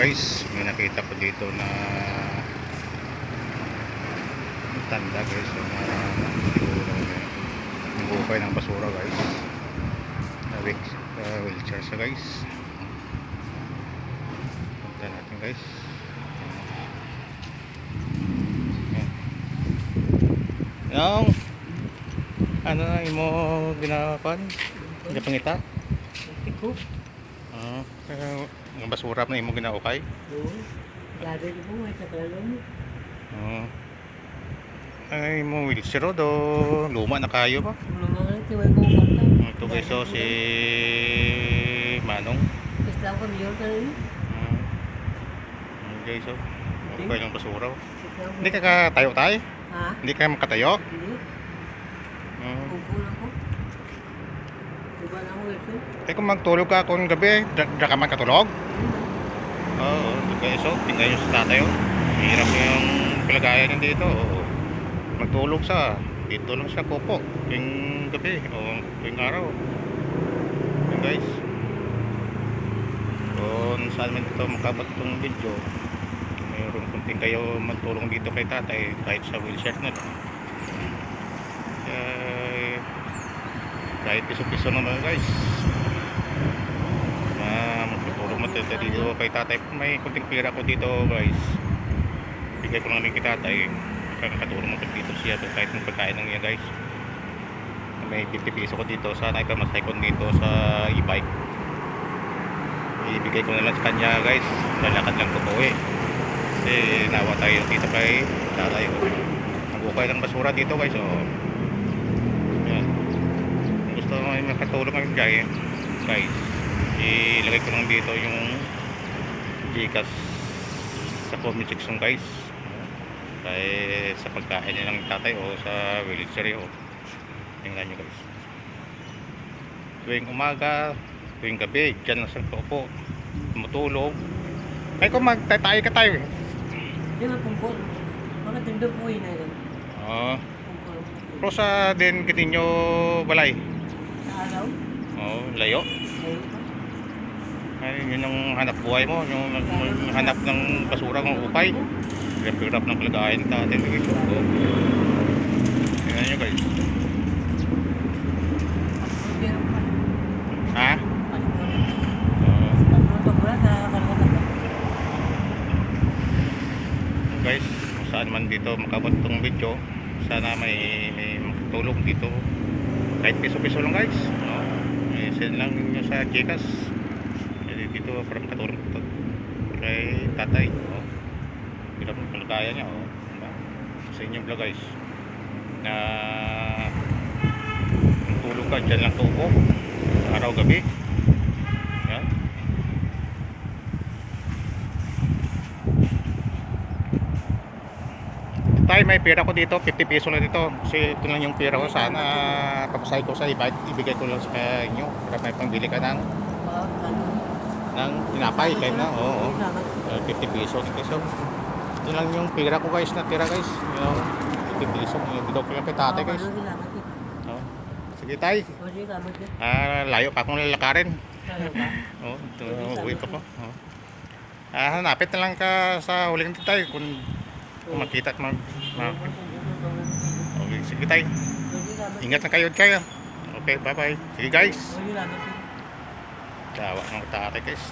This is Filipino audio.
guys, may nakita ko dito na tanda guys. So, na siguro nagbukay ng basura guys. Na uh, wheelchair siya guys. Punta natin guys. Yung ano na imo ginapan? Gapangita? Tiko. Ah, uh, ang basura na imo ginaukay. Oo. Lado ko po, may katalong. Oo. Ay mo wheelchair do luma na kayo ba? Mga mga tiway ko kanta. Ito guys oh, si Manong. Kasi lang kami yun kanina. Mm. Mm, guys oh. Okay ng basura. lang Hindi ka katayo tayo? Ha? Hindi ka makatayo? Hindi. Mm. Upo lang ko. Diba lang ko ito? Eh kung magtulog ka kung gabi, da ka man katulog? Oo, ito guys oh. Tingnan nyo sa tatay oh. Hirap yung kalagayan niya dito. Oo. Magtulog sa dito lang siya kupo. Yung gabi o yung araw. Yan guys. Kung saan man dito makabat itong video, mayroon kunting kayo magtulong dito kay tatay kahit sa wheelchair na lang. Eh, kahit piso-piso naman guys. Na magtutulong mo dito dito kay tatay. May kunting pira ko dito guys. Bigay ko lang kay tatay. Kakatulong mo dito siya kahit ng pagkain ng niya guys. May 50 piso ko dito. Sana ipamasay ko dito sa e-bike. Ibigay ko na lang sa kanya guys. Lalakad lang ko eh. Kasi nawa tayo dito kay tatay. Nagukay ng basura dito guys. So, yan. May makatulong kayo guys, ilagay ko lang dito yung Gcash sa comment section guys. Kaya sa pagkain niya ng tatay o sa wheelchair o tingnan nyo guys. Tuwing umaga, tuwing gabi, dyan lang sa kaupo, tumutulog. Ay kung magtatay ka tayo. Di ba pungkol? Mga tindo po yun na yun. Oo. Pungkol. Pero sa din kininyo balay. Araw? Oo, layo. Ayun pa. Ay, yun ang hanap buhay mo, yung, hanap ng basura ng upay. Hirap-hirap ng kalagayan natin guys. So, tingnan nyo guys. Ha? Ko kalakatan. guys, kung saan man dito makabot tong video, sana may, may makatulong dito. Kahit piso-piso lang guys. No? May send lang nyo sa Gcash. Kasi dito makatulong to. Kay tatay. No? Hirap ng kalagayan niya. Oh. Diba? Sa inyong vlog guys. Na tulog ka, dyan lang tuko. Araw gabi. Yan. Tay, may pera ko dito, 50 peso na dito. Kasi ito lang yung pera ko. Sana tapasay ko sa iba, ibigay ko lang sa inyo. Para may pangbili ka ng, ng tinapay. Kayo na, oo. oo. Salamat. Uh, 50 pesos. So, ito lang yung pera ko guys na tira guys. You know, 50 peso. Bigay ko lang kay tatay guys. Eh. Oo. Sige tay. Eh. Ah, layo pa akong lalakarin. Oo, ito, uwi pa ko. Oo. Ah, hanapit na lang ka sa huling tayo kung, kung makita at mag, mag, okay, sige tayo. Ingat na kayo kayo. Okay, bye-bye. Sige guys. Tawa ng tatay guys.